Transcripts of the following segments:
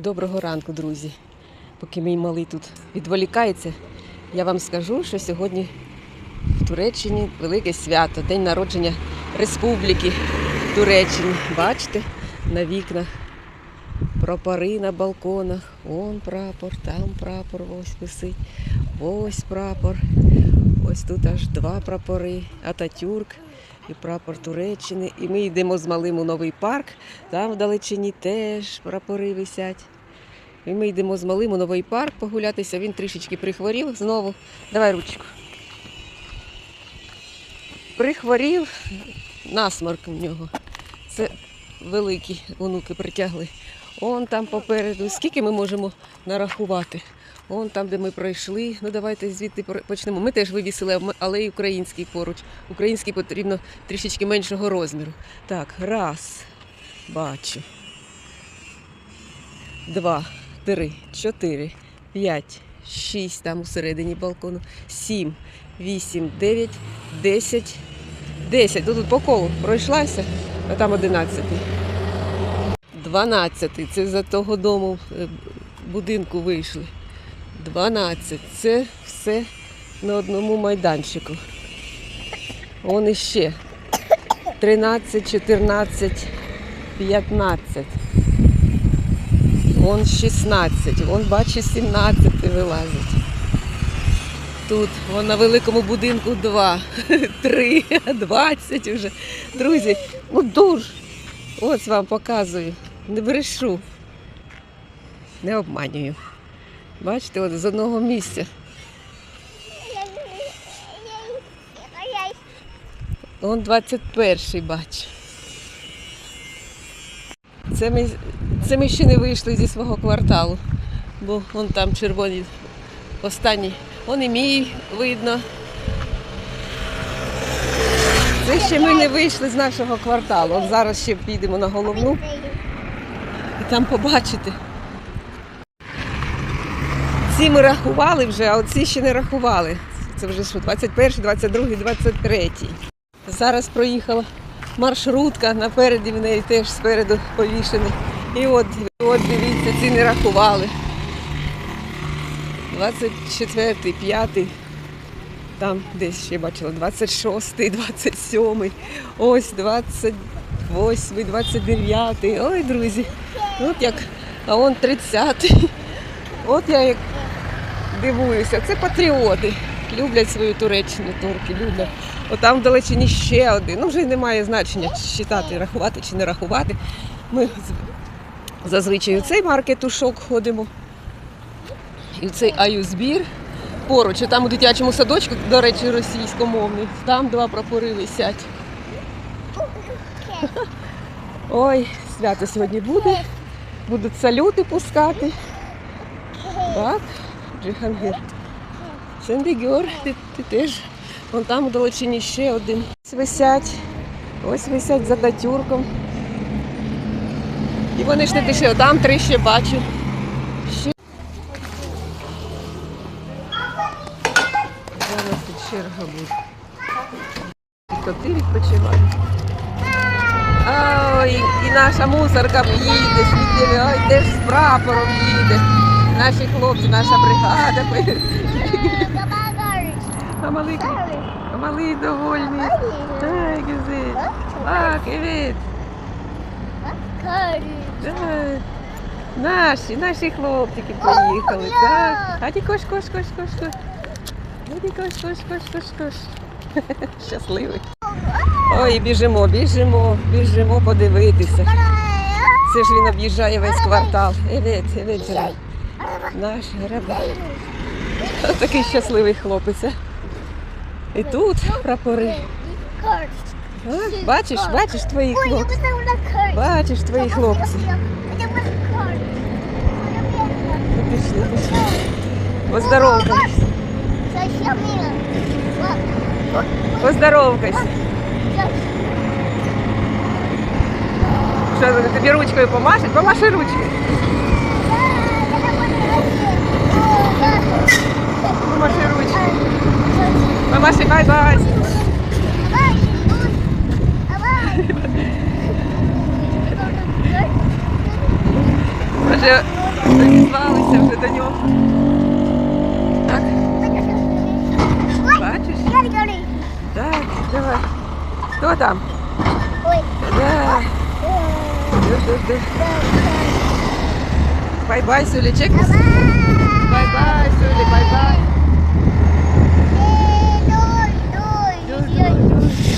Доброго ранку, друзі. Поки мій малий тут відволікається, я вам скажу, що сьогодні в Туреччині велике свято, день народження Республіки Туреччини. Бачите, на вікнах прапори на балконах. Вон прапор, там прапор, ось висить, ось прапор. Ось тут аж два прапори, Ататюрк і прапор Туреччини. І ми йдемо з малим у новий парк. Там вдалечині теж прапори висять. І ми йдемо з малим у новий парк погулятися. Він трішечки прихворів знову. Давай ручку. Прихворів, насморк в нього. Це великі онуки притягли. Он там попереду. Скільки ми можемо нарахувати? Он там, де ми пройшли. Ну давайте звідти почнемо. Ми теж вивісили, але й український поруч. Український потрібно трішечки меншого розміру. Так, раз. Бачу. Два, три, чотири, п'ять, шість там усередині балкону, сім, вісім, дев'ять, десять. Десять. Ну, Тут по колу пройшлася, а там одинадцятий. Дванадцятий. Це за того дому е, будинку вийшли. Дванадцять. Це все на одному майданчику. Он іще. Тринадцять, чотирнадцять, п'ятнадцять. Вон 16, вон бачу 17 вилазить. Тут вон на великому будинку 2, 3, 20 вже. Друзі, ну дуже. Ось вам показую. Не брешу. Не обманюю. Бачите, от з одного місця. Вон 21 бачу. Це ми, це ми ще не вийшли зі свого кварталу, бо вон там червоні останні. Вон і мій видно. Це ще ми не вийшли з нашого кварталу. От зараз ще підемо на головну і там побачите. Ці ми рахували вже, а оці ще не рахували. Це вже що, 21, 22, 23. Зараз проїхала маршрутка, напереді в неї теж спереду повішений. І от, от дивіться, ці не рахували. 24, 5, там десь ще бачила, 26, 27, ось 28, 29. Ой, друзі, от як, а он 30. От я як дивуюся, це патріоти. Люблять свою Туреччину, турки, люблять. Отам вдалечині ще один. Ну вже й немає значення читати, рахувати чи не рахувати. Ми зазвичай у цей маркет у шок ходимо. І в цей аюзбір поруч, там у дитячому садочку, до речі, російськомовний, там два прапори висять. Ой, свято сьогодні буде. Будуть салюти пускати. Так, Сендегюр, ти, теж. Вон там у далечині ще один. Ось висять. Ось висять за датюрком. І вони ж не пішли, там три ще бачу. Ще. Зараз тут черга буде. Коти відпочивають. Ой, і наша мусорка їде, сміттєві, ой, теж з прапором їде. Наші хлопці, наша бригада. А малий, а малий довольний. Так, гюзи. Так. Так. Наші, наші хлопчики поїхали. Так. Аді кош, кош, кош, кош, кош. Аді кош, кош, кош, кош, кош. Щасливий. Ой, біжимо, біжимо, біжимо подивитися. Це ж він об'їжджає весь квартал. Evet, evet, Джерай. Наш грабар. Такий щасливий хлопець. а. І тут прапори. А, Бачиш, бачиш твої хлопці. Бачиш твої хлопці. Ну, Пішли, пішли. Поздоровкайся. Поздоровкайся. Що вони тобі ручкою помашуть? Помаши ручкою. Помаши ручкою. Помаши бай-бай. Може, Дозвалися вже до нього. Так, бачиш? Так, давай. Хто там? Да. Ду-ду-ду. Бай-бай, Сулечек. Бай-бай, Сули, бай-бай. Да. А?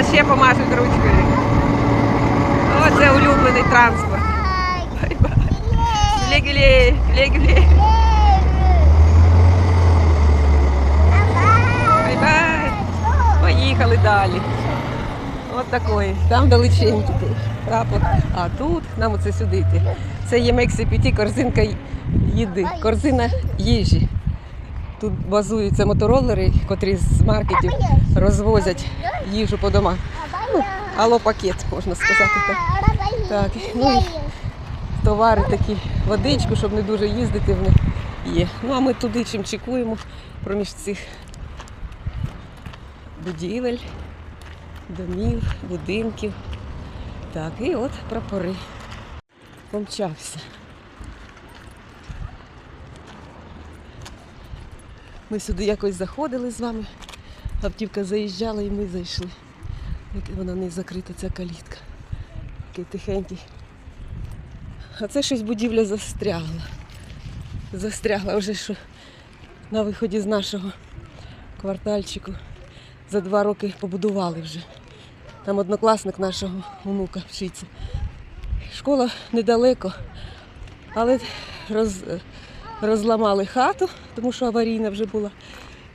Зараз ще помашуть ручкою. О, це улюблений транспорт. Гле-гле. Бай-бай. Поїхали далі. От такої. Там далеченький прапор. А тут нам оце сюди йти. Це є Мексі корзинка їди, корзина їжі. Тут базуються моторолери, котрі з маркетів розвозять їжу по домах. Алло пакет, можна сказати так. Так, ну Товари такі, водичку, щоб не дуже їздити в них є. Ну а ми туди чим чекуємо проміж цих будівель, домів, будинків. Так, і от прапори. Помчався. Ми сюди якось заходили з вами. Автівка заїжджала і ми зайшли. Як вона не закрита, ця калітка. Такий тихенький. А це щось будівля застрягла. Застрягла вже що на виході з нашого квартальчику. За два роки побудували вже. Там однокласник нашого онука вчиться. Школа недалеко, але роз, розламали хату, тому що аварійна вже була.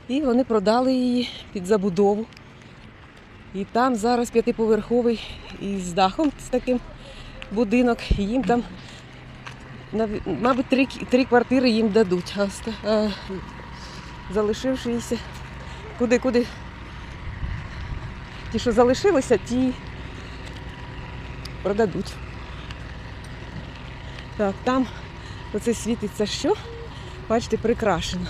І вони продали її під забудову. І там зараз п'ятиповерховий із дахом з таким будинок. Їм там, мабуть, три, три квартири їм дадуть. А, залишившися, куди, куди? Ті, що залишилися, ті продадуть. Так, там оце світиться що? Бачите, прикрашено.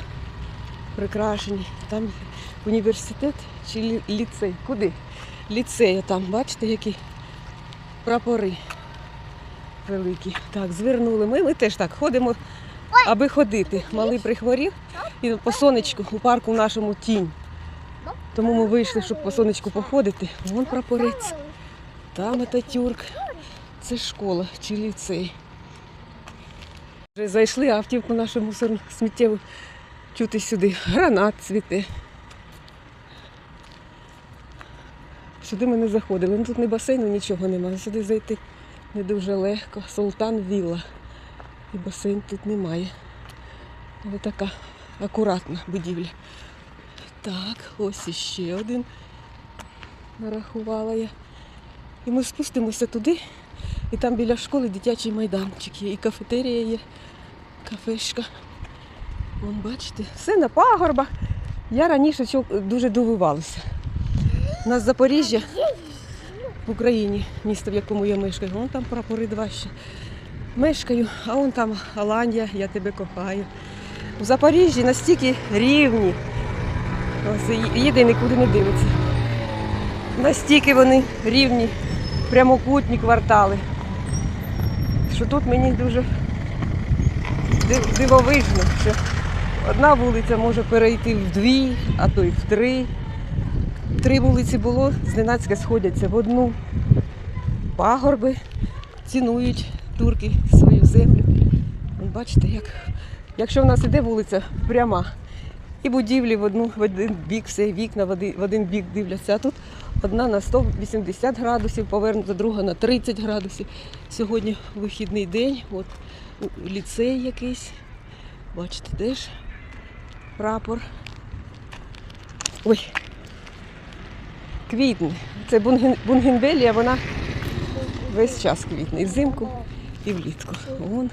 Прикрашені. Там університет чи ліцей? Куди? Ліцея там, бачите, які прапори великі. Так, звернули. Ми, ми теж так ходимо, аби ходити. Малий прихворів і по сонечку у парку в нашому тінь. Тому ми вийшли, щоб по сонечку походити. Вон прапорець. Там Ататюрк. Це школа чи ліцей. Зайшли, автівку нашу мусорну сміттєву чути сюди. Гранат цвіте. Сюди ми не заходили. Ну, тут ні басейну, нічого немає. Сюди зайти не дуже легко. Султан Вілла. І басейн тут немає. Але така акуратна будівля. Так, ось іще один. Нарахувала я. І ми спустимося туди, і там біля школи дитячий майданчик є, і кафетерія є, кафешка. Вон, бачите, все на пагорбах. Я раніше дуже дивувалася. У нас Запоріжжя в Україні, місто, в якому я мешкаю, вон там прапори два ще. Мешкаю, а вон там Голландія, я тебе кохаю. У Запоріжжі настільки рівні. Ось їде і нікуди не дивиться. Настільки вони рівні, прямокутні квартали. Що тут мені дуже дивовижно, що одна вулиця може перейти в дві, а то й в три. Три вулиці було, зненацька сходяться в одну. Пагорби цінують турки свою землю. Бачите, як, якщо в нас іде вулиця пряма, і будівлі в одну в один бік, все вікна в один, в один бік дивляться. А тут одна на 180 градусів, повернута, друга на 30 градусів. Сьогодні вихідний день, от ліцей якийсь. Бачите, теж прапор. Ой. Квітне. Це Бунген- бунгенвелія, вона весь час квітне. І взимку, і влітку. Вон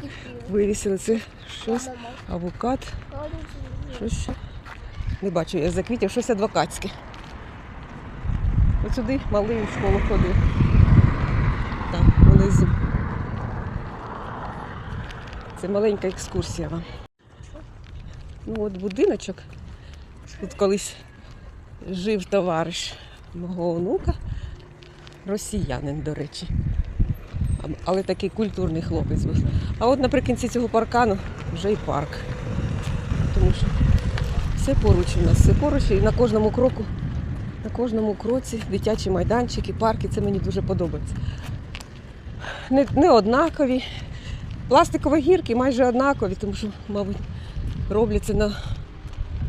вивісили це щось, авокад, щось. Не бачу я за квітів, щось адвокатське. От сюди малий у школу ходив. Там, внизу. Це маленька екскурсія вам. Ну от будиночок. Тут колись жив товариш мого онука, росіянин, до речі. Але такий культурний хлопець був. А от наприкінці цього паркану вже і парк. Тому що все поруч у нас, все поруч, і на кожному кроку, на кожному кроці дитячі майданчики, парки, це мені дуже подобається. Не, не однакові. Пластикові гірки майже однакові, тому що, мабуть, робляться на,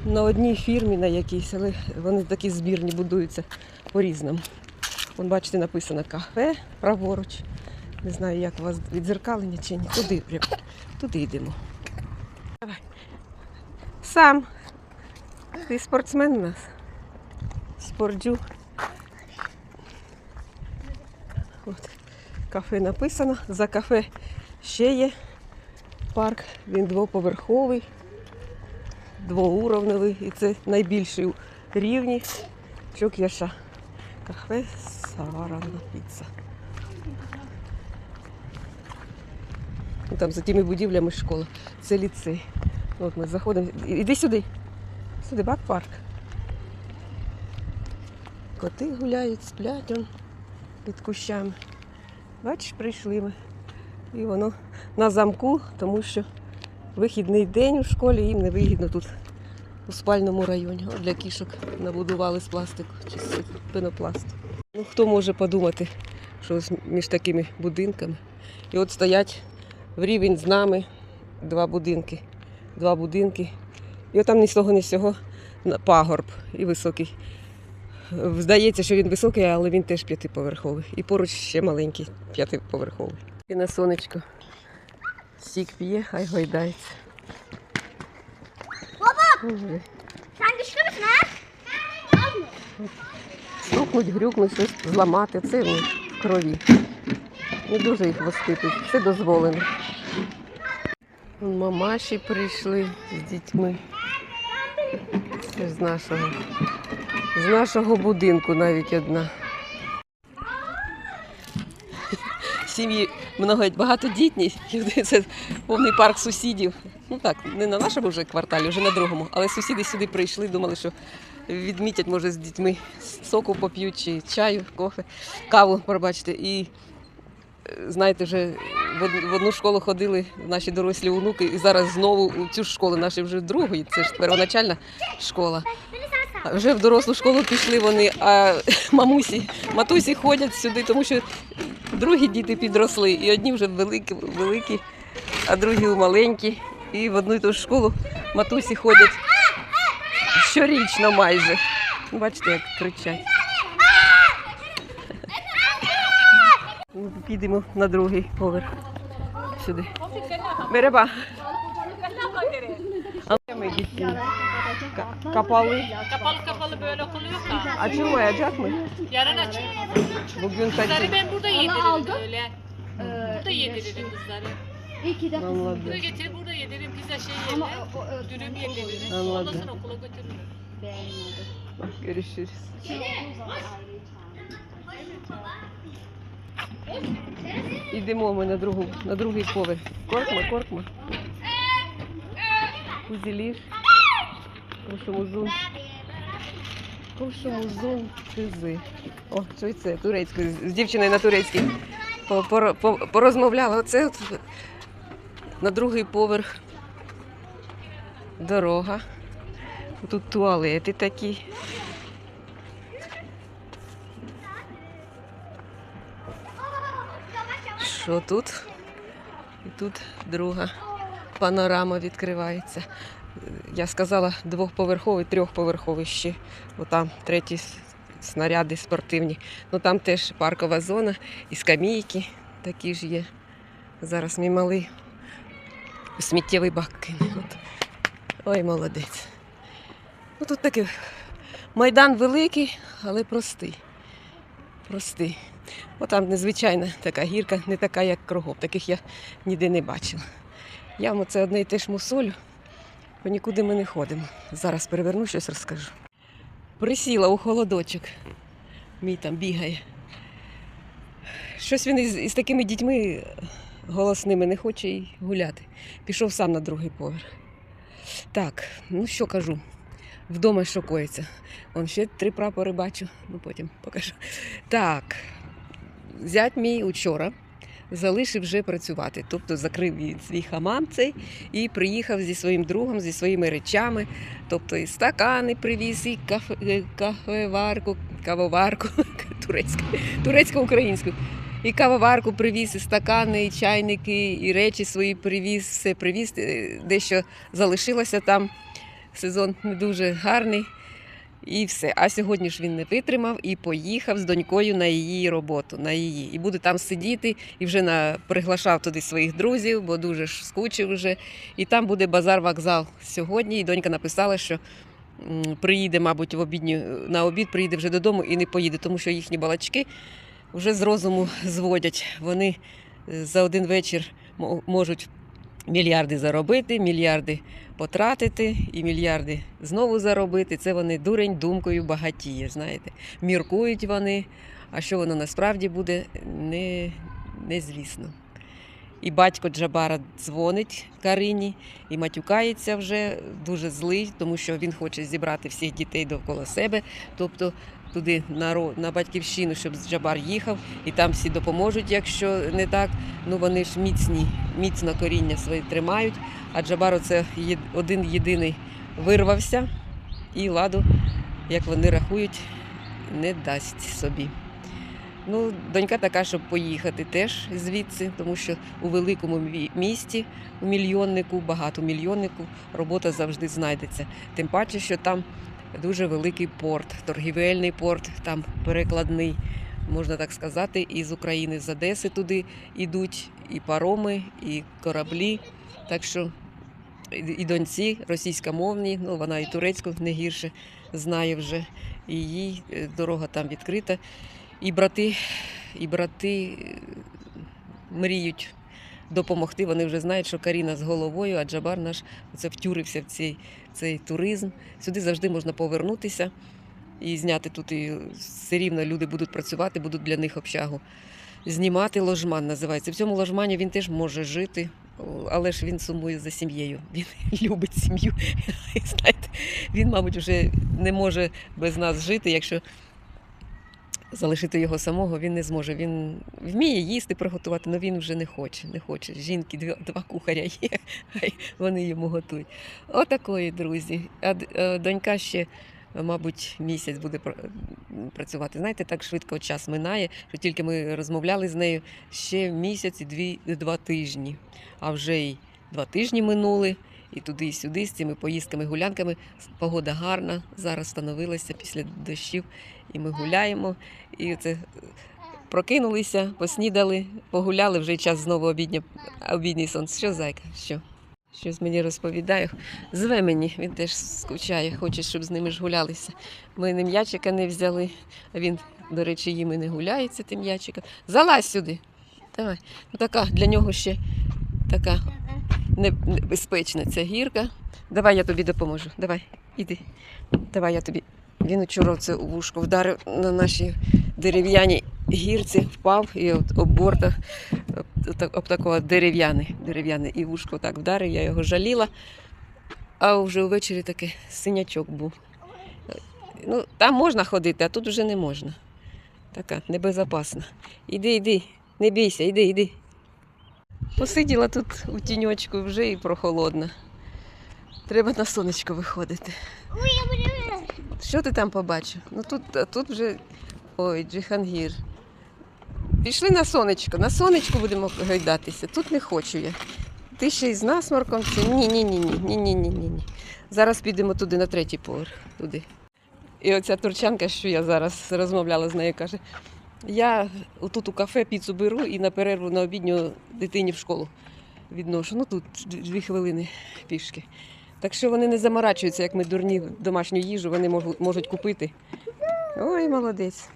на одній фірмі на якійсь, але вони такі збірні будуються по-різному. Вон, бачите, написано кафе праворуч. Не знаю, як у вас відзеркалення чи ні. Туди прям. Туди йдемо. Давай. Сам. Ти спортсмен у нас. Спорджу. От. Кафе написано. За кафе ще є парк. Він двоповерховий, двоуровневий. І це найбільший рівні Чок'яша. Кафе Саварана піца. Ну, Там за тими будівлями школа. Це ліцей. От ми заходимо. Іди сюди. Сюди бак-парк. Коти гуляють, сплять он під кущами. Бачиш, прийшли ми. І воно на замку, тому що вихідний день у школі їм не вигідно тут у спальному районі. От для кішок набудували з пластику чи з пенопласту. Ну хто може подумати, що між такими будинками. І от стоять в рівень з нами два будинки. Два будинки. І от там ні з того, ні з цього пагорб і високий. Здається, що він високий, але він теж п'ятиповерховий. І поруч ще маленький п'ятиповерховий. І на сонечко сік п'є, хай гойдається. Ha? Стукнуть, грюкнуть, щось зламати. Це в них в крові. Не дуже їх воспитують. Це дозволено. Мамаші прийшли з дітьми. З нашого. З нашого будинку навіть одна. Сім'ї багатодітні. Це повний парк сусідів. Ну так, не на нашому вже кварталі, вже на другому. Але сусіди сюди прийшли, думали, що відмітять, може, з дітьми соку поп'ють, чи чаю, кофе, каву, пробачте. І е, знаєте, вже в одну школу ходили наші дорослі онуки, і зараз знову у цю школу, наші вже другої, це ж первоначальна школа. Вже в дорослу школу пішли вони, а мамусі, матусі ходять сюди, тому що другі діти підросли, і одні вже великі, великі, а другі маленькі. І в одну і ту ж школу матусі ходять щорічно майже. Бачите, як кричать. Підемо на другий поверх. Сюди. Мереба. А ми дітки Ka- kapalı. Kapalı kapalı böyle oluyor da. Açılmayacak mı? Yarın açık. Bugün Kızları kaçı? ben burada yediririm böyle. Burada yediririm kızları. İyi ki de Anladım. Burada getirip burada yediririm. Pizza şey Ama yerler. o, o, o, Dürüm yediririm. Anladım. Ondan sonra okula götürürüm. beğenmedim. Bak görüşürüz. Şey olduğu zaman ayrıyı Йдемо ми на другу, на другий поверх. Коркма, коркма. Кузіліш. Ковшомузун. Ковшомузун кизи. О, це турецькою. З дівчиною на турецькій по- поро- по- порозмовляла. Оце от на другий поверх дорога. Тут туалети такі. Що тут? І тут друга панорама відкривається. Я сказала двохповерховий, трьохповерховий ще. Бо там треті снаряди спортивні. Ну там теж паркова зона і скамійки такі ж є. Зараз мій малий сміттєвий бак кине. Ой, молодець. Ну тут такий майдан великий, але простий. Простий. Отам незвичайна така гірка, не така, як кругом. Таких я ніде не бачила. Я це одне і те ж мусолю, бо нікуди ми не ходимо. Зараз переверну щось розкажу. Присіла у холодочок. Мій там бігає. Щось він із, із такими дітьми голосними не хоче й гуляти. Пішов сам на другий поверх. Так, ну що кажу. Вдома що коїться. Он ще три прапори бачу, ну потім покажу. Так, зять мій учора залишив вже працювати. Тобто закрив він свій хамам цей і приїхав зі своїм другом, зі своїми речами. Тобто і стакани привіз, і е, кафеварку, кавоварку, турецьку, турецько-українську. І кавоварку привіз, і стакани, і чайники, і речі свої привіз, все привіз. Е, Дещо залишилося там. Сезон не дуже гарний. І все. А сьогодні ж він не витримав і поїхав з донькою на її роботу, на її. І буде там сидіти, і вже на... приглашав туди своїх друзів, бо дуже ж скучив вже. І там буде базар-вокзал сьогодні. І донька написала, що приїде, мабуть, в обідню, на обід приїде вже додому і не поїде, тому що їхні балачки вже з розуму зводять. Вони е, за один вечір мо- можуть мільярди заробити, мільярди потратити і мільярди знову заробити. Це вони дурень думкою багатіє. Знаєте, міркують вони. А що воно насправді буде, не, незвісно. І батько Джабара дзвонить Карині і матюкається вже дуже злий, тому що він хоче зібрати всіх дітей довкола себе, тобто туди на, батьківщину, щоб Джабар їхав, і там всі допоможуть, якщо не так. Ну вони ж міцні, міцно коріння свої тримають. А Джабар оце один єдиний вирвався і ладу, як вони рахують, не дасть собі. Ну, донька така, щоб поїхати теж звідси, тому що у великому місті, у мільйоннику, багатомільйоннику робота завжди знайдеться. Тим паче, що там дуже великий порт, торгівельний порт, там перекладний, можна так сказати, із України, з Одеси туди йдуть і пароми, і кораблі. Так що і доньці російськомовні, ну вона і турецьку не гірше знає вже. І їй е, дорога там відкрита. І брати, і брати е, мріють допомогти. Вони вже знають, що Каріна з головою, а Джабар наш це втюрився в цей, цей туризм. Сюди завжди можна повернутися і зняти тут. І все рівно люди будуть працювати, будуть для них общагу. Знімати ложман називається. В цьому ложмані він теж може жити, але ж він сумує за сім'єю. Він любить сім'ю. Знаєте, він, мабуть, вже не може без нас жити, якщо залишити його самого він не зможе. Він вміє їсти, приготувати, але він вже не хоче. Не хоче. Жінки, дві- два кухаря є, вони йому готують. Отакої, друзі. А е, донька ще, мабуть, місяць буде працювати. Знаєте, так швидко час минає, що тільки ми розмовляли з нею ще місяць і два тижні. А вже й два тижні минули. І туди, і сюди з цими поїздками, гулянками. Погода гарна, зараз становилася після дощів, і ми гуляємо. І це прокинулися, поснідали, погуляли, вже час знову обідня, обідній сон. Що, зайка? Що? Щось мені розповідає. Зве мені, він теж скучає, хоче, щоб з ними ж гулялися. Ми не м'ячика не взяли, а він, до речі, їм не гуляється тим м'ячиком. Залазь сюди. Давай. Ну, така для нього ще така небезпечна ця гірка. Давай я тобі допоможу. Давай, іди. Давай я тобі. Він вчора це у вушко вдарив на нашій дерев'яній гірці, впав і от об бортах об, такого дерев'яне, дерев'яне і вушко так вдарив, я його жаліла. А вже ввечері таке синячок був. Ну, там можна ходити, а тут вже не можна. Така небезопасна. Іди, іди, не бійся, іди, іди. Посиділа тут у тіньочку вже і прохолодна. Треба на сонечко виходити. Що ти там побачив? Ну тут а тут вже ой, Джихангір. Пішли на сонечко, на сонечку будемо гойдатися, Тут не хочу я. Ти ще й з насморком. Ні-ні-ні. ні, ні, ні, ні, ні. Зараз підемо туди на третій поверх. туди. І оця турчанка, що я зараз розмовляла з нею, каже: я тут у кафе піцу беру і на перерву на обідню дитині в школу відношу. Ну тут дві хвилини пішки. Так що вони не заморачуються, як ми дурні домашню їжу, вони можуть, купити. Ой, молодець.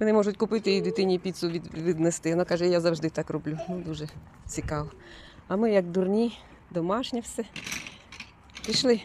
Вони можуть купити і дитині піцу віднести. Вона каже, я завжди так роблю. Ну, дуже цікаво. А ми, як дурні, домашнє все. Пішли.